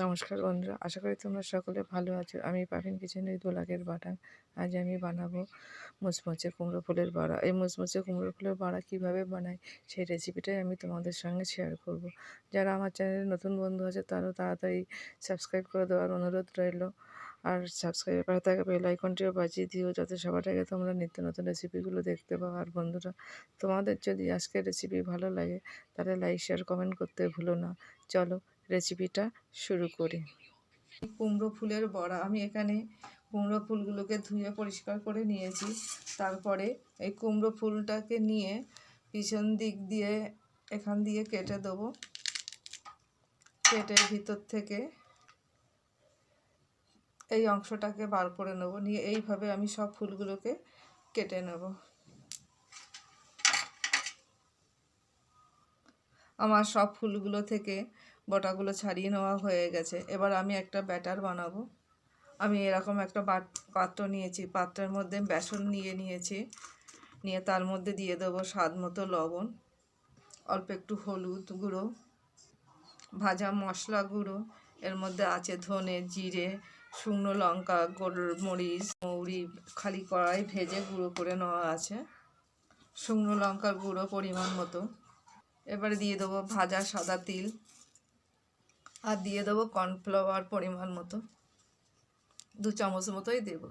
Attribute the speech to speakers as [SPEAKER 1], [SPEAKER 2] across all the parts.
[SPEAKER 1] নমস্কার বন্ধুরা, আশা করি তোমরা সকলে ভালো আছো। আমি পাভিন কিচেনের দোলাগের বাটান। আজ আমি বানাবো মুচমুচে কুমড়ো ফুলের বড়া। এই মুচমুচে কুমড়ো ফুলের বড়া কীভাবে বানাই সেই রেসিপিটাই আমি তোমাদের সঙ্গে শেয়ার করব। যারা আমার চ্যানেলে নতুন বন্ধু আছে তারাও তাড়াতাড়ি সাবস্ক্রাইব করে দেওয়ার অনুরোধ রইল। আর সাবস্ক্রাইব করা থাকে বেল আইকনটিও বাজিয়ে দিও, যাতে সবার আগে তোমরা নিত্য নতুন রেসিপিগুলো দেখতে পাও। আর বন্ধুরা, তোমাদের যদি আজকের রেসিপি ভালো লাগে, তাহলে লাইক শেয়ার কমেন্ট করতে ভুলো না। চলো রেসিপিটা শুরু করি। কুমড়ো ফুলের বড়া, আমি এখানে কুমড়ো ফুলগুলোকে ধুয়ে পরিষ্কার করে নিয়েছি। তারপরে এই কুমড়ো ফুলটাকে নিয়ে পিছন দিক দিয়ে, এখান দিয়ে কেটে দেবো। কেটে ভিতর থেকে এই অংশটাকে বার করে নেব। নিয়ে এইভাবে আমি সব ফুলগুলোকে কেটে নেব। আমার সব ফুলগুলো থেকে বটাগুলো ছাড়িয়ে নেওয়া হয়ে গেছে। এবার আমি একটা ব্যাটার বানাবো। আমি এরকম একটা পাত্র নিয়েছি। পাত্রের মধ্যে বেসন নিয়ে নিয়েছি। নিয়ে তার মধ্যে দিয়ে দেবো স্বাদ মতো লবণ, অল্প একটু হলুদ গুঁড়ো, ভাজা মশলা গুঁড়ো, এর মধ্যে আছে ধনে জিরে, শুকনো লঙ্কা, গোলমরিচ, মৌরি, খালি কড়াই ভেজে গুঁড়ো করে নেওয়া আছে। শুকনো লঙ্কার গুঁড়ো পরিমাণ মতো। এবারে দিয়ে দেবো ভাজা সাদা তিল আর দিয়ে দেবো কর্নফ্লাওয়ার পরিমাণ মতো। দু চামচ মতোই দেব।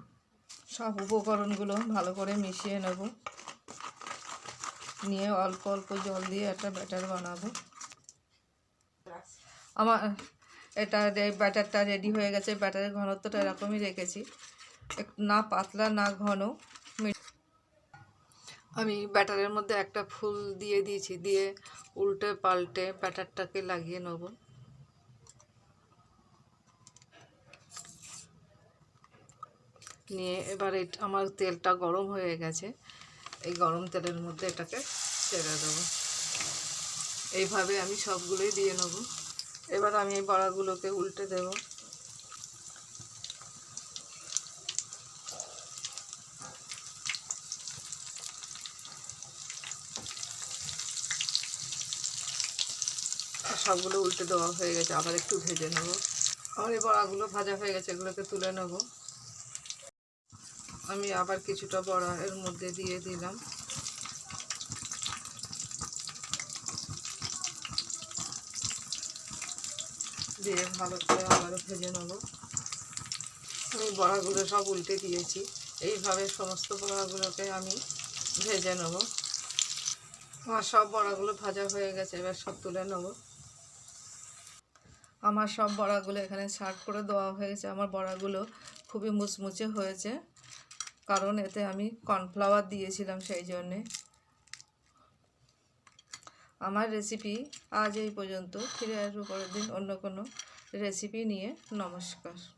[SPEAKER 1] সব উপকরণগুলো ভালো করে মিশিয়ে নেব। নিয়ে অল্প অল্প জল দিয়ে একটা ব্যাটার বানাবো। আমার এটা ব্যাটারটা রেডি হয়ে গেছে, ব্যাটারের ঘনত্বটা এরকমই রেখেছি। না পাতলা, না ঘন। আমি ব্যাটারের মধ্যে একটা ফুল দিয়ে দিয়েছি, দিয়ে উল্টে পাল্টে ব্যাটারটাকে লাগিয়ে নেব। নিয়ে এবার আমার তেলটা গরম হয়ে গেছে, এই গরম তেলের মধ্যে এটাকে ছেড়ে দেবো। এইভাবে আমি সবগুলোই দিয়ে নেব। এবার আমি এই বড়াগুলোকে উল্টে দেবো। সবগুলো উল্টে দেওয়া হয়ে গেছে, আবার একটু ভেজে নেব। আমার এই বড়াগুলো ভাজা হয়ে গেছে, এগুলোকে তুলে নেব। আমি আবার কিছুটা বড়া এর মধ্যে দিয়ে দিলাম। দিয়ে ভালো করে আবারও ভেজে নেব। আমি বড়াগুলো সব উল্টে দিয়েছি, এইভাবে সমস্ত বড়াগুলোকে আমি ভেজে নেব। আমার সব বড়াগুলো ভাজা হয়ে গেছে, এবার সব তুলে নেব। আমার সব বড়াগুলো এখানে সার্ভ করে দেওয়া হয়েছে। আমার বড়াগুলো খুবই মুচমুচে হয়েছে। কারণ এতে আমি কর্নফ্লাওয়ার দিয়েছিলাম সেই জন্যে। আমার রেসিপি আজ এই পর্যন্ত। ফিরে আসব পরের দিন অন্য কোনো রেসিপি নিয়ে। নমস্কার।